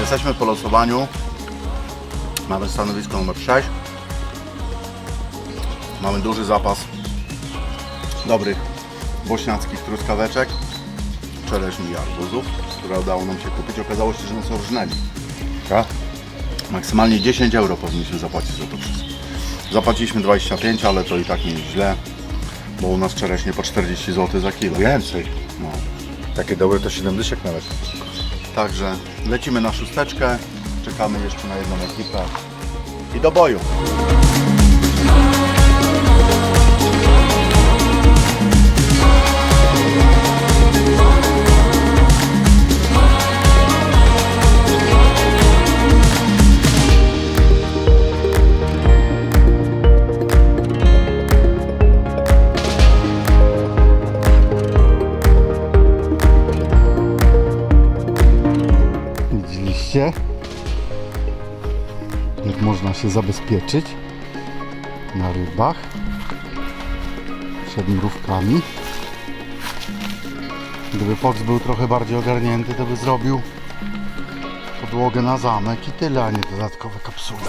Jesteśmy po losowaniu. Mamy stanowisko numer 6. Mamy duży zapas dobrych bośniackich truskaweczek, czereśni i arbuzów, które udało nam się kupić. Okazało się, że one są rżnęli. Tak? Maksymalnie 10 euro powinniśmy zapłacić za to wszystko. Zapłaciliśmy 25, ale to i tak nie jest źle, bo u nas czereśnie po 40 zł za kilo. Więcej. No. Takie dobre to 7 dyszek nawet. Także lecimy na szósteczkę, czekamy jeszcze na jedną ekipę i do boju. Jak można się zabezpieczyć na rybach przed mrówkami. Gdyby Fox był trochę bardziej ogarnięty, to by zrobił podłogę na zamek i tyle, a nie dodatkowe kapsuły.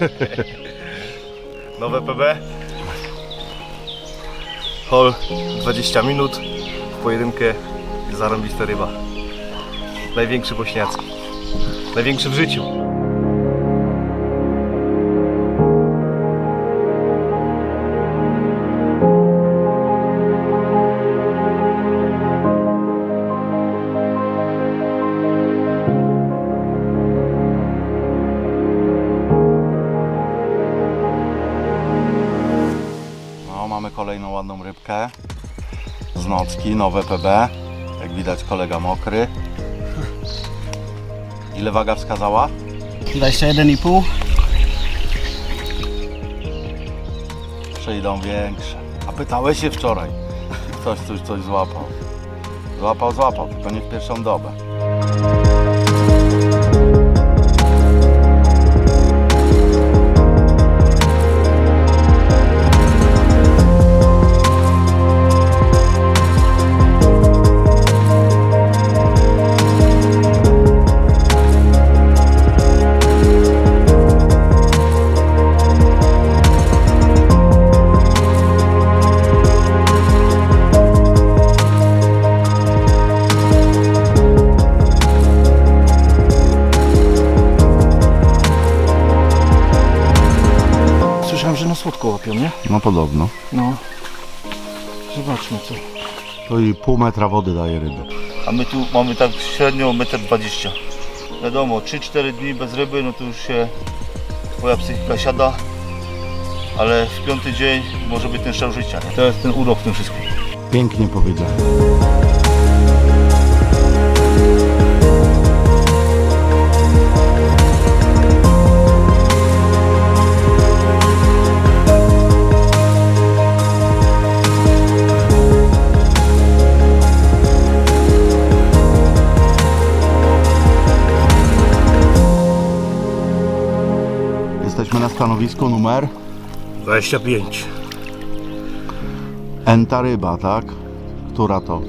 Nowe PB. Hol 20 minut. W pojedynkę zarąbista ryba. Największy bośniacki. Największy w życiu. Nowe PB. Jak widać kolega mokry. Ile waga wskazała? 21,5. Przyjdą większe. A pytałeś się wczoraj. Ktoś coś, coś złapał. Złapał, złapał, tylko nie w pierwszą dobę. Łapią, nie? No podobno. No. Zobaczmy co. To i pół metra wody daje ryby. a my tu mamy tak średnio 1,20 m. Wiadomo, 3-4 dni bez ryby, no to już się twoja psychika siada, ale w piąty dzień może być ten szał życia. Nie? To jest ten urok w tym wszystkim. Pięknie powiedziane. Stanowisku numer 25. Enta ryba, tak? Która to?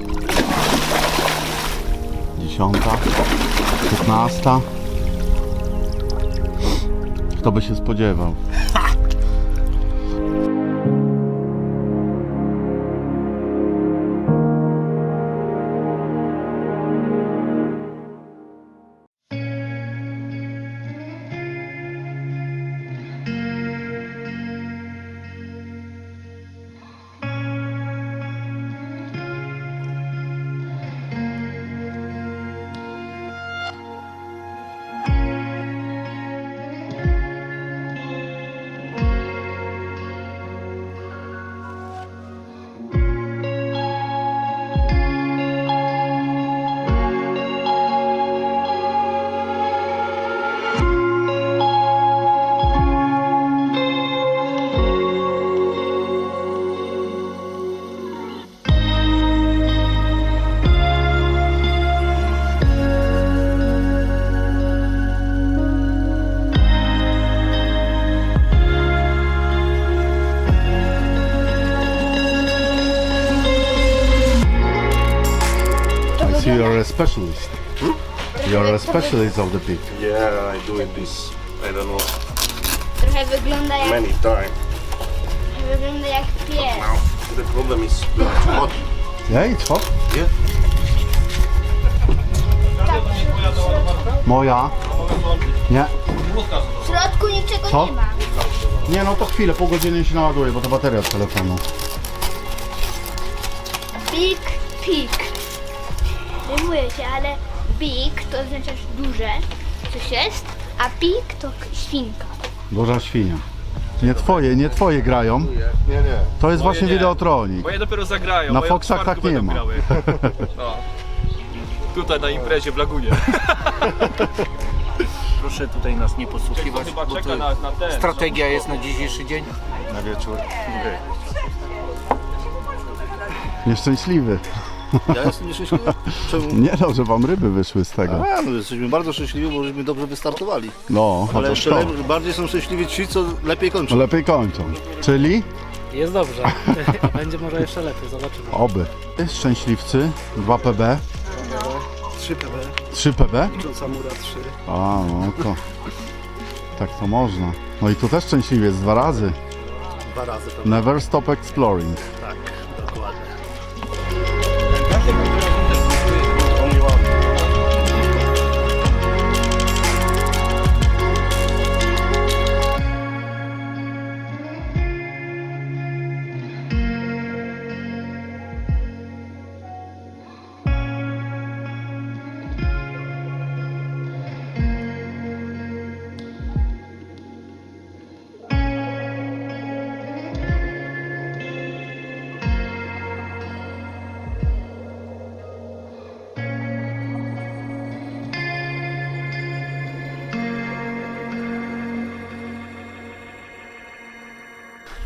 Dziesiąta? Piętnasta? Kto by się spodziewał? You're a specialist of the pig. Yeah, I doing this, I don't know, Trochę wygląda jak, many time. wygląda jak pies. The problem is too hot. Yeah, it's hot. Yeah. Moja? Nie. W środku niczego Co? nie ma. Nie, no to chwilę, pół godziny się naładuje, bo to bateria z telefonu. Big pig. Rymuje się, ale big to oznacza duże, coś jest, a pig to świnka. Duża świnia. Nie twoje, nie twoje grają. Nie, nie. To jest właśnie Videotronik. Moje dopiero zagrają. Na moje Foxach w tak nie będą ma. Grały. No. Tutaj na imprezie w Lagunie. Proszę tutaj nas nie podsłuchiwać, Chyba bo czeka to na, na ten. strategia jest na dzisiejszy dzień. Na wieczór. Nieszczęśliwy. Ja jestem nieszczęśliwy? Czemu? Nie no, że wam ryby wyszły z tego. A, no jesteśmy bardzo szczęśliwi, bo żeśmy dobrze wystartowali. No, Ale jeszcze to. bardziej są szczęśliwi ci, co lepiej kończą. No lepiej kończą. Czyli? Jest dobrze. Będzie może jeszcze lepiej, zobaczymy. Oby. Szczęśliwcy, 2 PB. 3 PB. 3 PB? Samura 3. A, no to. Tak to można. No i tu też szczęśliwiec dwa razy. Dwa razy pewnie. Never stop exploring. Tak,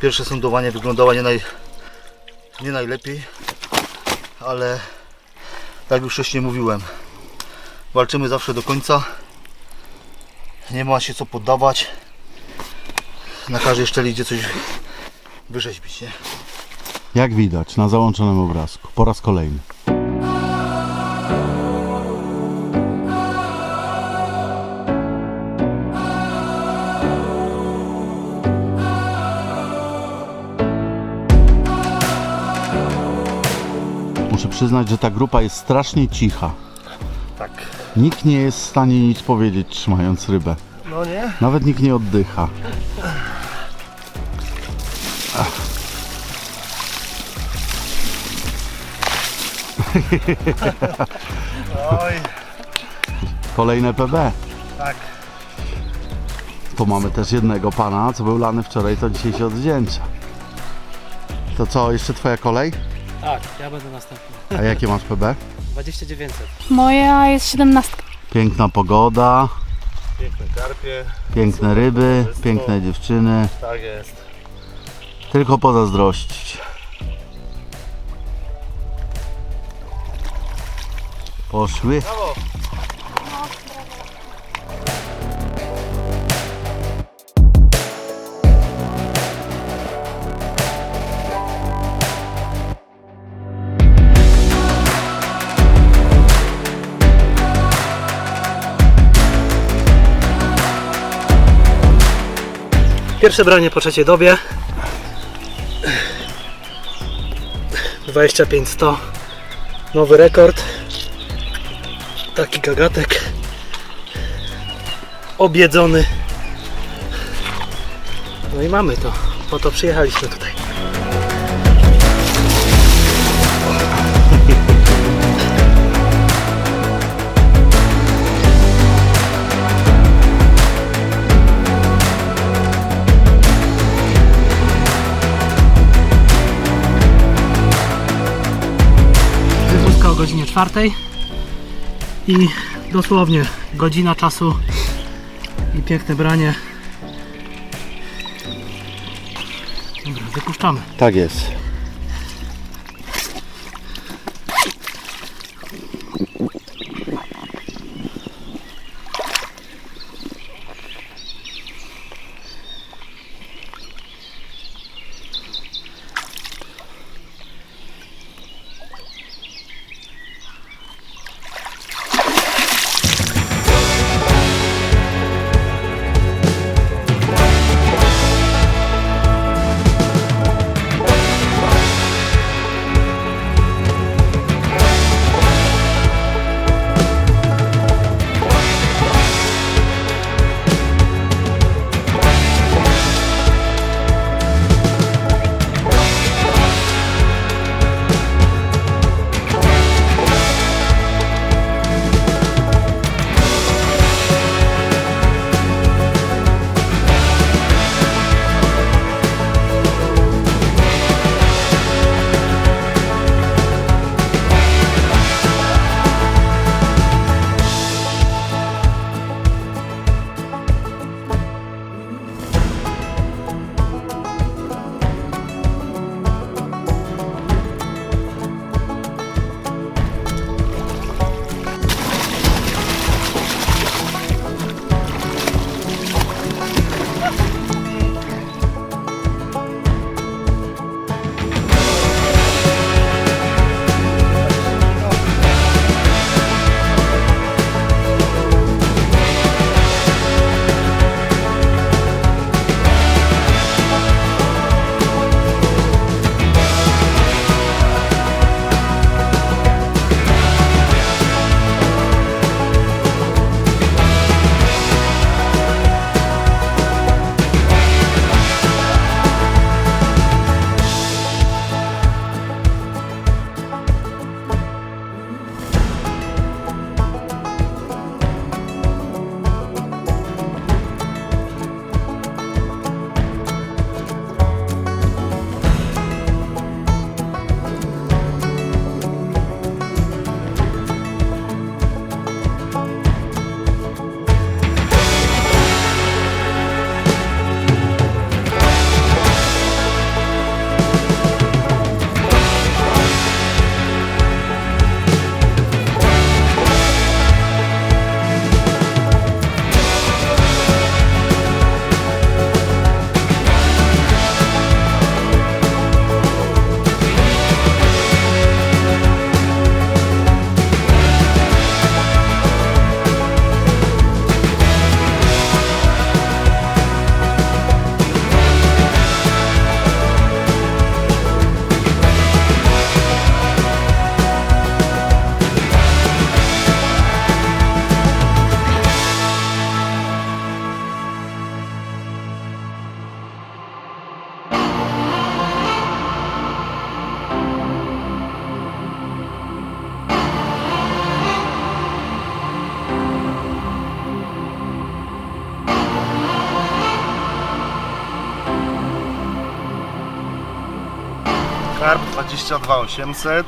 Pierwsze sądowanie wyglądało nie, naj, nie najlepiej, ale tak już wcześniej mówiłem, walczymy zawsze do końca. Nie ma się co poddawać. Na każdej szczeli idzie coś wyrzeźbić, nie? Jak widać na załączonym obrazku. Po raz kolejny. Przyznać, że ta grupa jest strasznie cicha. Tak. Nikt nie jest w stanie nic powiedzieć, trzymając rybę. No nie? Nawet nikt nie oddycha. Ach. Oj, Kolejne PB. tak. Tu mamy też jednego pana, co był lany wczoraj, to dzisiaj się odwdzięcza. To co, jeszcze twoja kolej? Tak, ja będę następny. A jakie masz PB? 2900. Moja jest 17. Piękna pogoda, Piękne karpie, piękne ryby, piękne dziewczyny. tak jest. Tylko pozazdrościć. Poszły. Brawo. Pierwsze branie po trzeciej dobie. 25100. Nowy rekord. Taki gagatek. Obiedzony. No i mamy to. Po to przyjechaliśmy tutaj. Czwartej i dosłownie godzina czasu i piękne branie. Dobra, wypuszczamy. Tak jest. 22 800.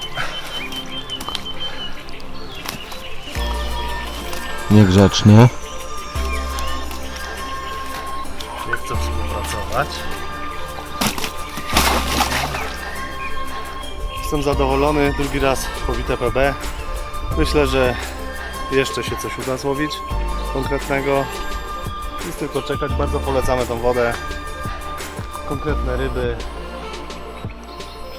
Niegrzecznie. Nie chcę współpracować. Jestem zadowolony, drugi raz powite PB. Myślę, że jeszcze się coś uda złowić konkretnego. Jest tylko czekać, bardzo polecamy tą wodę. Konkretne ryby.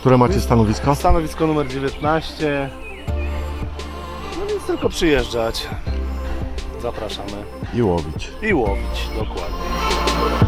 Które macie stanowisko? Stanowisko numer 19. No więc tylko przyjeżdżać. Zapraszamy. I łowić. I łowić, dokładnie.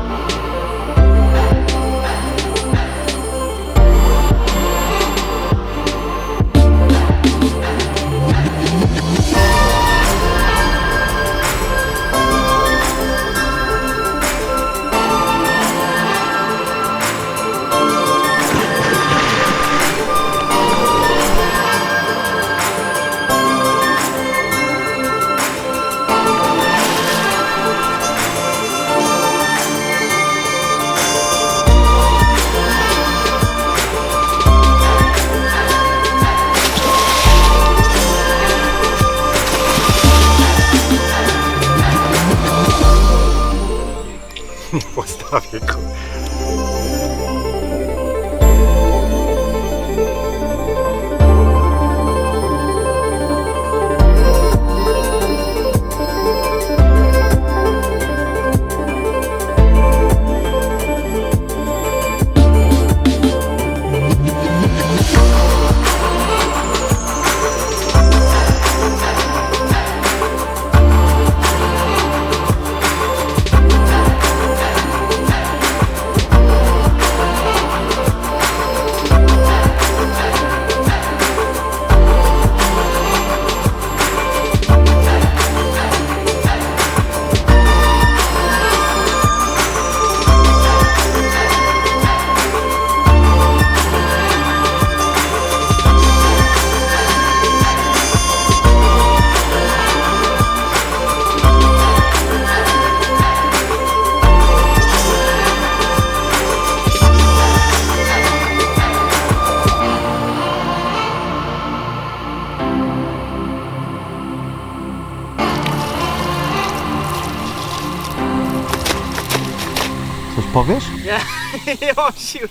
Nie mam siły.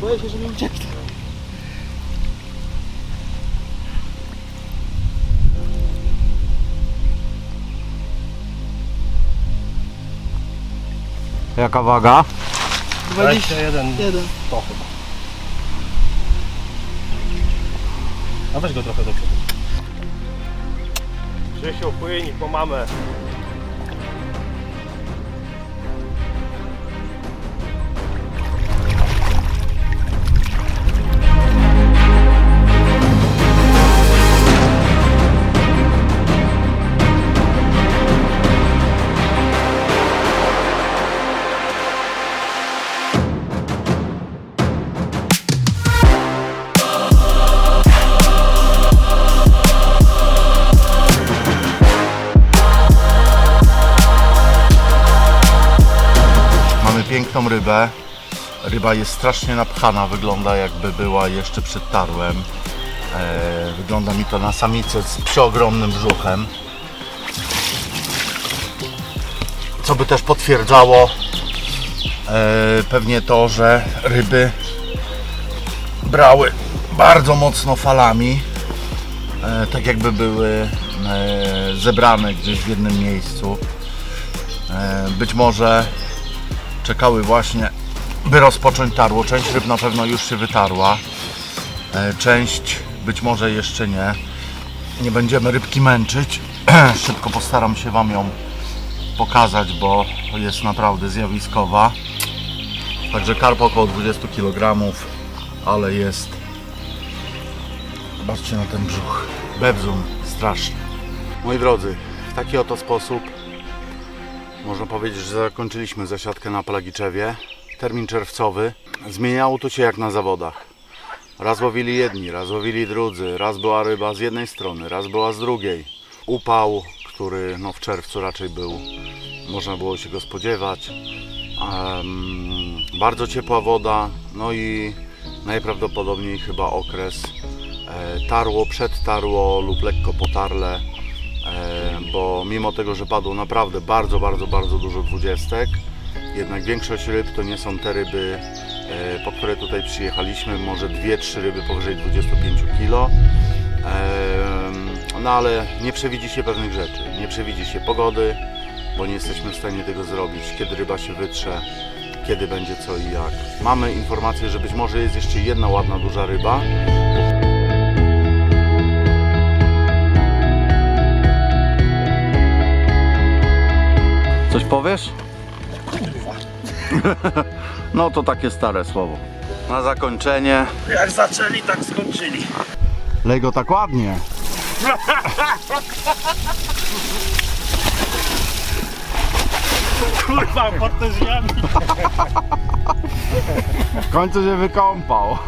Boję się, że mi ucieknie. Jaka waga? 21. Jeden. To chyba. A weź go trochę do przodu. Grzesiu, płyń po mamę. Rybę. Ryba jest strasznie napchana, wygląda jakby była jeszcze przed tarłem. E, wygląda mi to na samicę z przeogromnym brzuchem. Co by też potwierdzało e, pewnie to, że ryby brały bardzo mocno falami. E, tak jakby były e, zebrane gdzieś w jednym miejscu. E, być może czekały właśnie, by rozpocząć tarło. Część ryb na pewno już się wytarła, e, część być może jeszcze nie. Nie będziemy rybki męczyć. Szybko postaram się Wam ją pokazać, bo jest naprawdę zjawiskowa. Także karp około 20 kg, ale jest. Zobaczcie na ten brzuch. Bebzun straszny. Moi drodzy, w taki oto sposób można powiedzieć, że zakończyliśmy zasiadkę na Plagiczewie. Termin czerwcowy. Zmieniało to się jak na zawodach. Raz łowili jedni, raz łowili drudzy, raz była ryba z jednej strony, raz była z drugiej. Upał, który no, w czerwcu raczej był, można było się go spodziewać. Em, bardzo ciepła woda, no i najprawdopodobniej chyba okres e, tarło, przedtarło lub lekko potarle, e, bo mimo tego, że padło naprawdę bardzo, bardzo, bardzo dużo dwudziestek, jednak większość ryb to nie są te ryby, e, po które tutaj przyjechaliśmy, może dwie, trzy ryby powyżej 25 kg. No ale nie przewidzi się pewnych rzeczy, nie przewidzi się pogody, bo nie jesteśmy w stanie tego zrobić, kiedy ryba się wytrze, kiedy będzie co i jak. Mamy informację, że być może jest jeszcze jedna ładna, duża ryba. Coś powiesz? No to takie stare słowo. Na zakończenie. Jak zaczęli, tak skończyli. Lej go tak ładnie. Kurwa, pod te drzwiami. W końcu się wykąpał.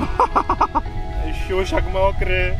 Siusiak mokry.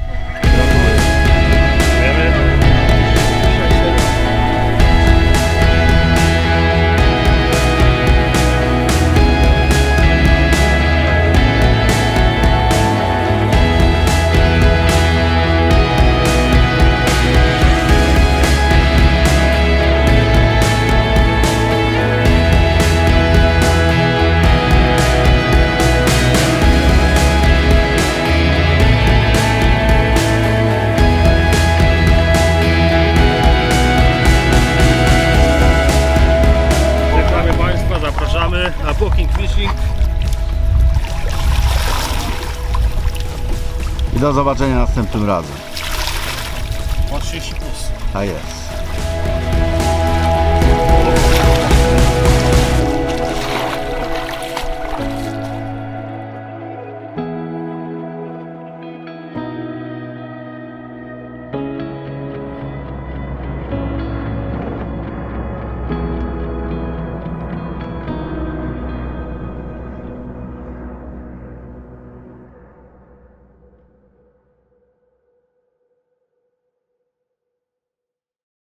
Zapraszamy na Booking Fishing. I do zobaczenia następnym razem. Po 30 plus. A jest.